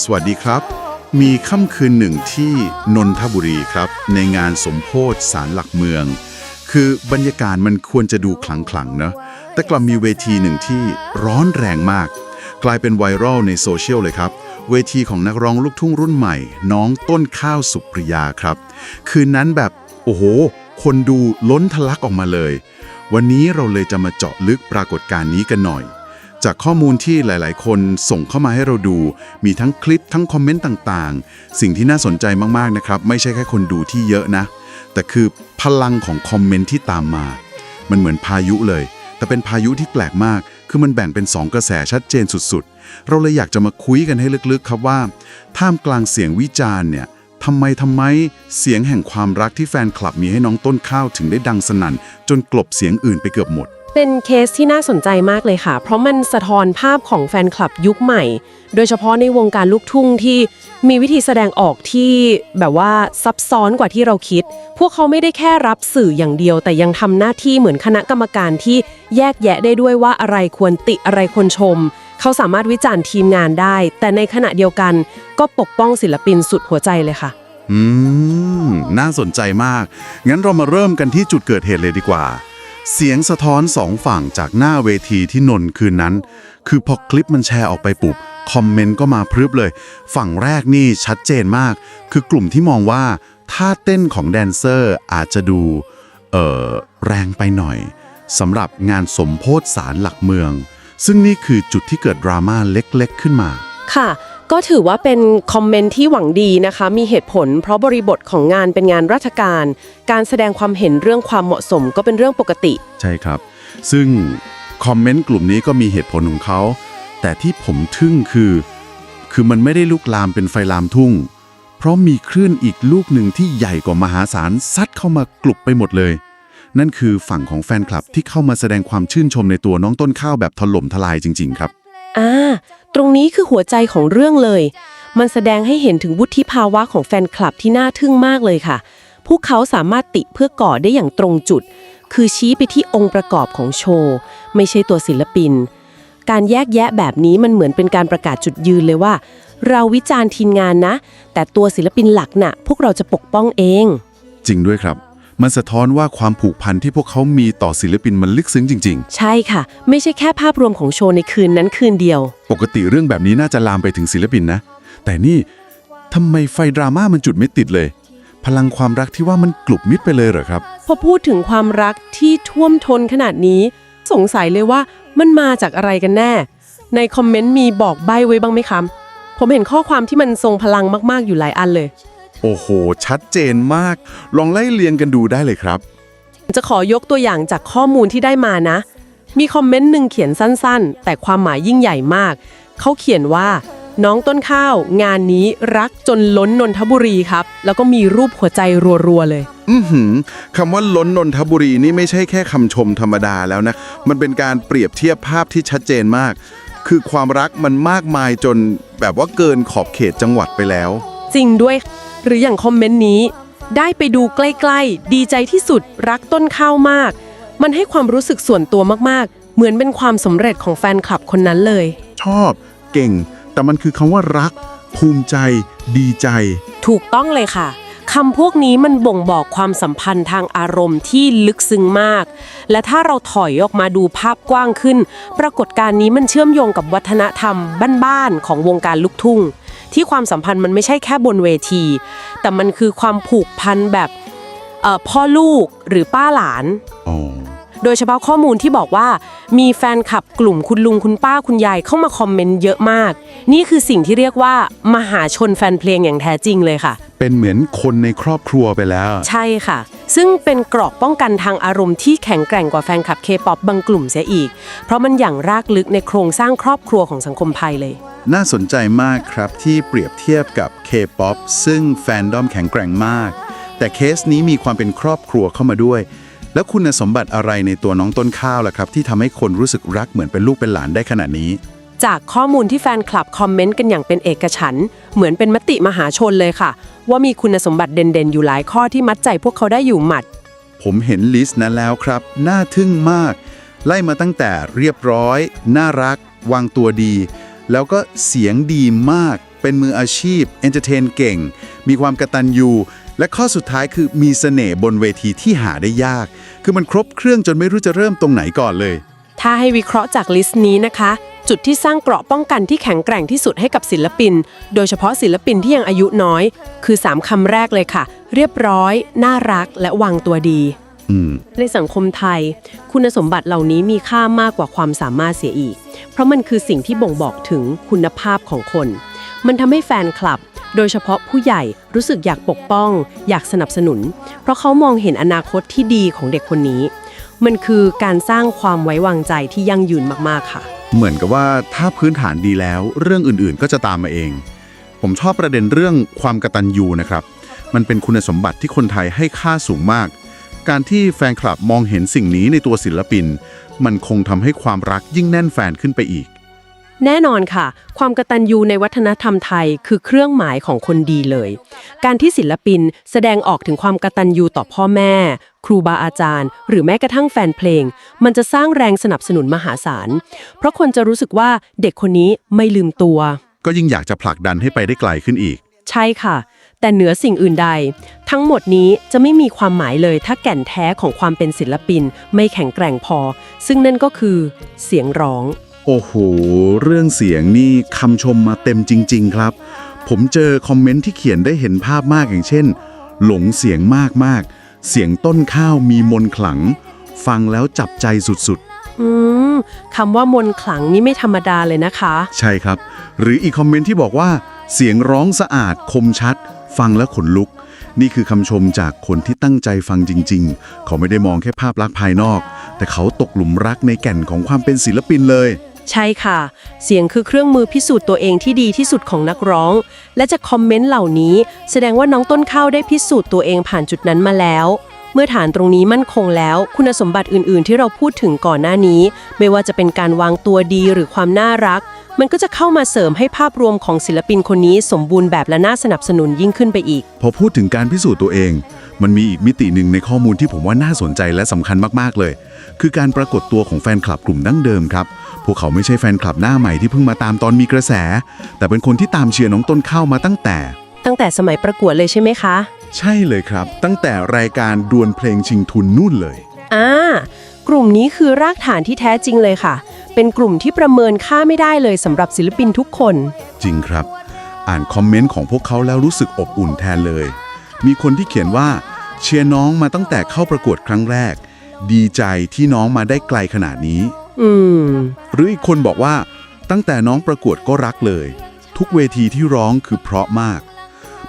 สวัสดีครับ มีค่ำคืนหนึ่งที่นนทบุรีครับ ในงานสมโพธิสารหลักเมือง คือบรรยากาศมันควรจะดูขลังๆเนะแต่กลับมีเวทีหนึ่งที่ร้อนแรงมาก กลายเป็นไวรัลในโซเชียลเลยครับ เวทีของนักร้องลูกทุ่งรุ่นใหม่ น้องต้นข้าวสุปริยาครับ คืนนั้นแบบโอ้โห คนดูล้นทะลักออกมาเลย วันนี้เราเลยจะมาเจาะลึกปรากฏการณ์นี้กันหน่อย จากข้อมูลที่หลาย ๆ คนส่งเข้ามาให้เราดู มีทั้งคลิปทั้งคอมเมนต์ต่าง ๆ สิ่งที่น่าสนใจมาก ๆ นะครับ ไม่ใช่แค่คนดูที่เยอะนะ แต่คือพลังของคอมเมนต์ที่ตามมา มันเหมือนพายุเลย แต่เป็นพายุที่แปลกมาก คือมันแบ่งเป็น 2 กระแสชัดเจนสุด ๆ เราเลยอยากจะมาคุยกันให้ลึก ๆ ครับว่า ท่ามกลางเสียงวิจารณ์เนี่ยทำไมทำไมเสียงแห่งความรักที่แฟนคลับมีให้น้องต้นข้าวถึงได้ดังสนั่น จนกลบเสียงอื่นไปเกือบหมด เป็นเคสที่น่าสนใจมากเลยค่ะ เพราะมันสะท้อนภาพของแฟนคลับยุคใหม่ โดยเฉพาะในวงการลูกทุ่งที่มีวิธีแสดงออกที่แบบว่าซับซ้อนกว่าที่เราคิด พวกเขาไม่ได้แค่รับสื่ออย่างเดียว แต่ยังทำหน้าที่เหมือนคณะกรรมการที่แยกแยะได้ด้วยว่าอะไรควรติอะไรควรชม เขาสามารถวิจารณ์ทีมงานได้ แต่ในขณะเดียวกันก็ปกป้องศิลปินสุดหัวใจเลยค่ะ อืม น่าสนใจมาก งั้นเรามาเริ่มกันที่จุดเกิดเหตุเลยดีกว่า เสียงสะท้อนสองฝั่งจากหน้าเวทีที่นนคืนนั้น คือพอคลิปมันแชร์ออกไปปุบคอมเมนต์ก็มาพรึบเลย ฝั่งแรกนี่ชัดเจนมาก คือกลุ่มที่มองว่าท่าเต้นของแดนเซอร์อาจจะดู เอ่อ แรงไปหน่อยสำหรับงานสมโพธสารหลักเมือง ซึ่งนี่คือจุดที่เกิดดราม่าเล็กๆขึ้นมา ค่ะ ก็ถือว่าเป็นคอมเมนต์ที่หวังดีนะคะ มีเหตุผล เพราะบริบทของงานเป็นงานราชการ การแสดงความเห็นเรื่องความเหมาะสมก็เป็นเรื่องปกติ ใช่ครับ ซึ่งคอมเมนต์กลุ่มนี้ก็มีเหตุผลของเขา แต่ที่ผมทึ่งคือ คือมันไม่ได้ลุกลามเป็นไฟลามทุ่ง เพราะมีคลื่นอีกลูกหนึ่งที่ใหญ่กว่ามหาศาลซัดเข้ามากลุบไปหมดเลย นั่นคือฝั่งของแฟนคลับที่เข้ามาแสดงความชื่นชมในตัวน้องต้นข้าวแบบถล่มทลายจริง ๆ ครับ อ่า ตรงนี้คือหัวใจของเรื่องเลย มันแสดงให้เห็นถึงวุฒิภาวะของแฟนคลับที่น่าทึ่งมากเลยค่ะ พวกเขาสามารถติเพื่อก่อได้อย่างตรงจุด คือชี้ไปที่องค์ประกอบของโชว์ ไม่ใช่ตัวศิลปิน การแยกแยะแบบนี้มันเหมือนเป็นการประกาศจุดยืนเลยว่า เราวิจารณ์ทีมงานนะ แต่ตัวศิลปินหลักน่ะ พวกเราจะปกป้องเอง จริงด้วยครับ มันสะท้อนว่าความผูกพันที่พวกเขามีต่อศิลปินมันลึกซึ้งจริง ใช่ค่ะ ไม่ใช่แค่ภาพรวมของโชว์ในคืนนั้นคืนเดียว ๆ ปกติเรื่องแบบนี้น่าจะลามไปถึงศิลปินนะ แต่นี่ทำไมไฟดราม่ามันจุดไม่ติดเลย พลังความรักที่ว่ามันกลุบมิดไปเลยเหรอครับ พอพูดถึงความรักที่ท่วมท้นขนาดนี้ สงสัยเลยว่ามันมาจากอะไรกันแน่ ในคอมเมนต์มีบอกใบ้ไว้บ้างไหมคะผมเห็นข้อความที่มันทรงพลังมากๆอยู่หลายอันเลย โอ้โห ชัดเจนมาก ลองไล่เรียงกันดูได้เลยครับ จะขอยกตัวอย่างจากข้อมูลที่ได้มานะ มีคอมเมนต์หนึ่งเขียนสั้นๆ แต่ความหมายยิ่งใหญ่มาก เขาเขียนว่า น้องต้นข้าว งานนี้รักจนล้นนนทบุรีครับ แล้วก็มีรูปหัวใจรัวๆเลย อือหือคำว่าล้นนนทบุรีนี่ไม่ใช่แค่คำชมธรรมดาแล้วนะ มันเป็นการเปรียบเทียบภาพที่ชัดเจนมาก คือความรักมันมากมายจนแบบว่าเกินขอบเขตจังหวัดไปแล้ว จริงด้วย หรืออย่างคอมเมนต์นี้ ได้ไปดูใกล้ๆ ดีใจที่สุดรักต้นข้าวมาก มันให้ความรู้สึกส่วนตัวมากๆ เหมือนเป็นความสำเร็จของแฟนคลับคนนั้นเลย ชอบ เก่ง แต่มันคือคำว่ารัก ภูมิใจ ดีใจ ถูกต้องเลยค่ะ คำพวกนี้มันบ่งบอกความสัมพันธ์ทางอารมณ์ที่ลึกซึ้งมาก และถ้าเราถอยออกมาดูภาพกว้างขึ้น ปรากฏการณ์นี้มันเชื่อมโยงกับวัฒนธรรมบ้านๆของวงการลูกทุ่ง ที่ความสัมพันธ์มันไม่ใช่แค่บนเวที แต่มันคือความผูกพันแบบพ่อลูกหรือป้าหลาน อ๋อ โดยเฉพาะข้อมูลที่บอกว่า มีแฟนคลับกลุ่มคุณลุงคุณป้าคุณยายเข้ามาคอมเมนต์เยอะมาก นี่คือสิ่งที่เรียกว่า มหาชนแฟนเพลงอย่างแท้จริงเลยค่ะ เป็นเหมือนคนในครอบครัวไปแล้ว ใช่ค่ะ ซึ่งเป็นเกราะป้องกันทางอารมณ์ที่แข็งแกร่งกว่าแฟนคลับเคป๊อปบางกลุ่มเสียอีก เพราะมันอย่างรากลึกในโครงสร้างครอบครัวของสังคมไทยเลย น่าสนใจมากครับที่เปรียบเทียบกับ K-POP ซึ่งแฟนดอมแข็งแกร่งมาก แต่เคสนี้มีความเป็นครอบครัวเข้ามาด้วย แล้วคุณสมบัติอะไรในตัวน้องต้นข้าวล่ะครับ ที่ทำให้คนรู้สึกรักเหมือนเป็นลูกเป็นหลานได้ขนาดนี้ จากข้อมูลที่แฟนคลับคอมเมนต์กันอย่างเป็นเอกฉันท์เหมือนเป็นมติมหาชนเลยค่ะ ว่ามีคุณสมบัติเด่นๆ อยู่หลายข้อที่มัดใจพวกเขาได้อยู่หมัด ผมเห็นลิสต์นั้นแล้วครับ น่าทึ่งมาก ไล่มาตั้งแต่เรียบร้อย น่ารัก วางตัวดี แล้วก็เสียงดีมาก เป็นมืออาชีพเอนเตอร์เทนเก่ง มีความกระตันยู และข้อสุดท้ายคือมีเสน่ห์บนเวทีที่หาได้ยาก คือมันครบเครื่องจนไม่รู้จะเริ่มตรงไหนก่อนเลย ถ้าให้วิเคราะห์จากลิสต์นี้นะคะ จุดที่สร้างเกราะป้องกันที่แข็งแกร่งที่สุดให้กับศิลปิน โดยเฉพาะศิลปินที่ยังอายุน้อย คือ 3คำแรกเลยค่ะ เรียบร้อย น่ารัก และวางตัวดีอืมในสังคมไทย คุณสมบัติเหล่านี้มีค่ามากกว่าความสามารถเสียอีก เพราะมันคือสิ่งที่บ่งบอกถึงคุณภาพของคน มันทำให้แฟนคลับ โดยเฉพาะผู้ใหญ่รู้สึกอยากปกป้อง อยากสนับสนุน เพราะเขามองเห็นอนาคตที่ดีของเด็กคนนี้ มันคือการสร้างความไว้วางใจที่ยั่งยืนมากๆค่ะ เหมือนกับว่าถ้าพื้นฐานดีแล้ว เรื่องอื่นๆก็จะตามมาเอง ผมชอบประเด็นเรื่องความกตัญญูนะครับ มันเป็นคุณสมบัติที่คนไทยให้ค่าสูงมาก การที่แฟนคลับมองเห็นสิ่งนี้ในตัวศิลปิน มันคงทำให้ความรักยิ่งแน่นแฟนขึ้นไปอีก แน่นอนค่ะ ความกตัญญูในวัฒนธรรมไทยคือเครื่องหมายของคนดีเลย การที่ศิลปินแสดงออกถึงความกตัญญูต่อพ่อแม่ ครูบาอาจารย์ หรือแม้กระทั่งแฟนเพลง มันจะสร้างแรงสนับสนุนมหาศาล เพราะคนจะรู้สึกว่าเด็กคนนี้ไม่ลืมตัว ก็ยิ่งอยากจะผลักดันให้ไปได้ไกลขึ้นอีก ใช่ค่ะ แต่เหนือสิ่งอื่นใด ทั้งหมดนี้จะไม่มีความหมายเลยถ้าแก่นแท้ของความเป็นศิลปิน ไม่แข็งแกร่งพอ ซึ่งนั่นก็คือ เสียงร้อง โอ้โห เรื่องเสียงนี่คำชมมาเต็มจริง ๆ ครับ ผมเจอคอมเมนต์ที่เขียนได้เห็นภาพมากอย่างเช่น หลงเสียงมากๆ เสียงต้นข้าวมีมนต์ขลัง ฟังแล้วจับใจสุดอืมคำว่ามนต์ขลังนี่ไม่ธรรมดาเลยนะคะ ๆ ใช่ครับ หรืออีกคอมเมนต์ที่บอกว่า เสียงร้องสะอาดคมชัด ฟังแล้วขนลุก นี่คือคำชมจากคนที่ตั้งใจฟังจริง ๆ เขาไม่ได้มองแค่ภาพลักษณ์ภายนอก แต่เขาตกหลุมรักในแก่นของความเป็นศิลปินเลย ใช่ค่ะ เสียงคือเครื่องมือพิสูจน์ตัวเองที่ดีที่สุดของนักร้อง และจากคอมเมนต์เหล่านี้ แสดงว่าน้องต้นข้าวได้พิสูจน์ตัวเองผ่านจุดนั้นมาแล้ว เมื่อฐานตรงนี้มั่นคงแล้ว คุณสมบัติอื่น ๆ ที่เราพูดถึงก่อนหน้านี้ ไม่ว่าจะเป็นการวางตัวดีหรือความน่ารัก มันก็จะเข้ามาเสริมให้ภาพรวมของศิลปินคนนี้สมบูรณ์แบบและน่าสนับสนุนยิ่งขึ้นไปอีก พอพูดถึงการพิสูจน์ตัวเอง มันมีอีกมิติหนึ่งในข้อมูลที่ผมว่าน่าสนใจและสำคัญมากๆเลย คือการปรากฏตัวของแฟนคลับกลุ่มดั้งเดิมครับ พวกเขาไม่ใช่แฟนคลับหน้าใหม่ที่เพิ่งมาตามตอนมีกระแส แต่เป็นคนที่ตามเชียร์น้องต้นข้าวมาตั้งแต่ ตั้งแต่สมัยประกวดเลยใช่ไหมคะ ใช่เลยครับ ตั้งแต่รายการดวลเพลงชิงทุนนู่นเลย อ่ากลุ่มนี้คือรากฐานที่แท้จริงเลยค่ะ เป็นกลุ่มที่ประเมินค่าไม่ได้เลยสำหรับศิลปินทุกคน จริงครับ อ่านคอมเมนต์ของพวกเขาแล้วรู้สึกอบอุ่นแทนเลย มีคนที่เขียนว่าเชียร์น้องมาตั้งแต่เข้าประกวดครั้งแรก ดีใจที่น้องมาได้ไกลขนาดนี้ อืม หรืออีกคนบอกว่า ตั้งแต่น้องประกวดก็รักเลย ทุกเวทีที่ร้องคือเพราะมาก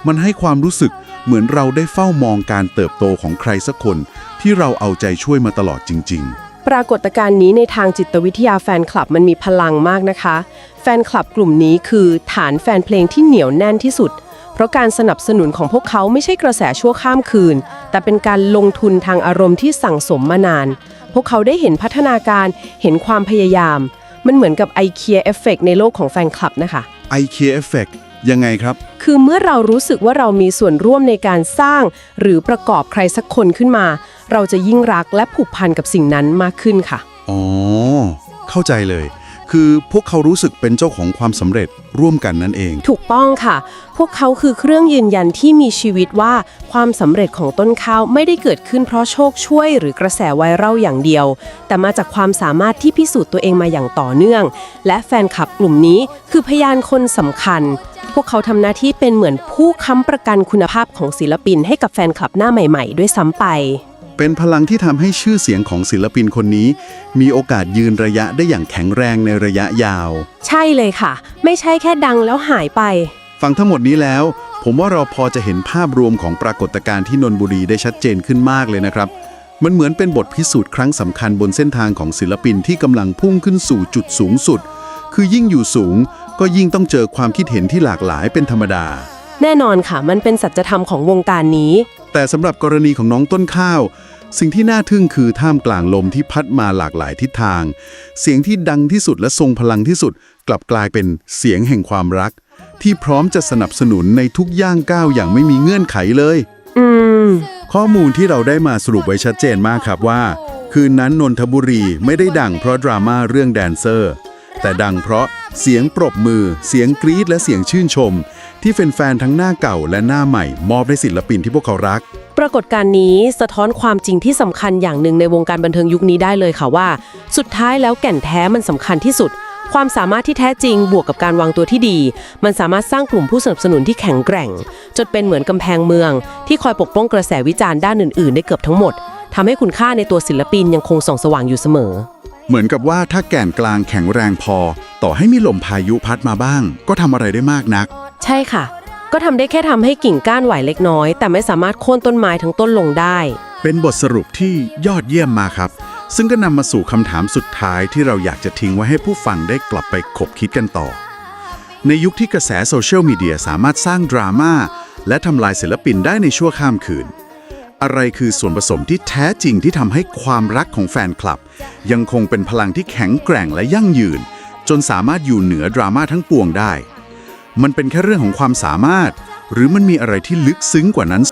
มันให้ความรู้สึกเหมือนเราได้เฝ้ามองการเติบโตของใครสักคนที่เราเอาใจช่วยมาตลอดจริง ๆ ปรากฏการณ์นี้ในทางจิตวิทยาแฟนคลับมันมีพลังมากนะคะ แฟนคลับกลุ่มนี้คือฐานแฟนเพลงที่เหนียวแน่นที่สุด เพราะการสนับสนุนของพวกเขาไม่ใช่กระแสชั่วข้ามคืน แต่เป็นการลงทุนทางอารมณ์ที่สั่งสมมานาน พวกเขาได้เห็นพัฒนาการเห็นความพยายาม มันเหมือนกับ IKEA Effect ในโลกของแฟนคลับนะคะๆ IKEA Effect ยังไงครับ คือเมื่อเรารู้สึกว่าเรามีส่วนร่วมในการสร้าง หรือประกอบใครสักคนขึ้นมา เราจะยิ่งรักและผูกพันกับสิ่งนั้นมากขึ้นค่ะ อ๋อ เข้าใจเลย คือพวกเขารู้สึกเป็นเจ้าของความสำเร็จร่วมกันนั่นเอง ถูกต้องค่ะ พวกเขาคือเครื่องยืนยันที่มีชีวิตว่าความสำเร็จของต้นข้าวไม่ได้เกิดขึ้นเพราะโชคช่วยหรือกระแสไวรัลอย่างเดียว แต่มาจากความสามารถที่พิสูจน์ตัวเองมาอย่างต่อเนื่อง และแฟนคลับกลุ่มนี้คือพยานคนสำคัญ พวกเขาทำหน้าที่เป็นเหมือนผู้ค้ำประกันคุณภาพของศิลปินให้กับแฟนคลับหน้าใหม่ ๆ ด้วยซ้ำไป เป็นพลังที่ทำให้ชื่อเสียงของศิลปินคนนี้ มีโอกาสยืนระยะได้อย่างแข็งแรงในระยะยาว ใช่เลยค่ะ ไม่ใช่แค่ดังแล้วหายไป ฟังทั้งหมดนี้แล้ว ผมว่าเราพอจะเห็นภาพรวมของปรากฏการณ์ที่นนบุรีได้ชัดเจนขึ้นมากเลยนะครับ มันเหมือนเป็นบทพิสูจน์ครั้งสำคัญบนเส้นทางของศิลปินที่กำลังพุ่งขึ้นสู่จุดสูงสุด คือยิ่งอยู่สูง ก็ยิ่งต้องเจอความคิดเห็นที่หลากหลายเป็นธรรมดา แน่นอนค่ะ มันเป็นสัจธรรมของวงการนี้ แต่สำหรับกรณีของน้องต้นข้าว สิ่งที่น่าทึ่งคือท่ามกลางลมที่พัดมาหลากหลายทิศทาง เสียงที่ดังที่สุดและทรงพลังที่สุด กลับกลายเป็นเสียงแห่งความรัก ที่พร้อมจะสนับสนุนในทุกย่างก้าวอย่างไม่มีเงื่อนไขเลย อืม ข้อมูลที่เราได้มาสรุปไว้ชัดเจนมากครับว่า คืนนั้นนนทบุรีไม่ได้ดังเพราะดราม่าเรื่องแดนเซอร์ แต่ดังเพราะเสียงปรบมือ เสียงกรี๊ดและเสียงชื่นชม ที่แฟนๆทั้งหน้าเก่าและหน้าใหม่ มอบให้ศิลปินที่พวกเขารัก ปรากฏการณ์นี้สะท้อนความจริงที่สำคัญอย่างหนึ่งในวงการบันเทิงยุคนี้ได้เลยค่ะว่า สุดท้ายแล้วแก่นแท้มันสำคัญที่สุด ความสามารถที่แท้จริงบวกกับการวางตัวที่ดี มันสามารถสร้างกลุ่มผู้สนับสนุนที่แข็งแกร่ง จนเป็นเหมือนกำแพงเมือง ที่คอยปกป้องกระแสวิจารณ์ด้านอื่นๆ ได้เกือบทั้งหมดทำให้คุณค่าในตัวศิลปินยังคงส่องสว่างอยู่เสมอ เหมือนกับว่าถ้าแก่นกลางแข็งแรงพอ ต่อให้มีลมพายุพัดมาบ้าง ก็ทำอะไรได้มากนัก ใช่ค่ะ ก็ทำได้แค่ทำให้กิ่งก้านไหวเล็กน้อย แต่ไม่สามารถโค่นต้นไม้ทั้งต้นลงได้ เป็นบทสรุปที่ยอดเยี่ยมมาครับ ซึ่งก็นำมาสู่คำถามสุดท้ายที่เราอยากจะทิ้งไว้ให้ผู้ฟังได้กลับไปคบคิดกันต่อ ในยุคที่กระแสโซเชียลมีเดียสามารถสร้างดราม่าและทำลายศิลปินได้ในชั่วข้ามคืน อะไรคือส่วนผสมที่แท้จริงที่ทำให้ความรักของแฟนคลับ ยังคงเป็นพลังที่แข็งแกร่งและยั่งยืน จนสามารถอยู่เหนือดราม่าทั้งปวงได้ มันเป็นแค่เรื่องของความสามารถ หรือมันมีอะไรที่ลึกซึ้งกว่านั้น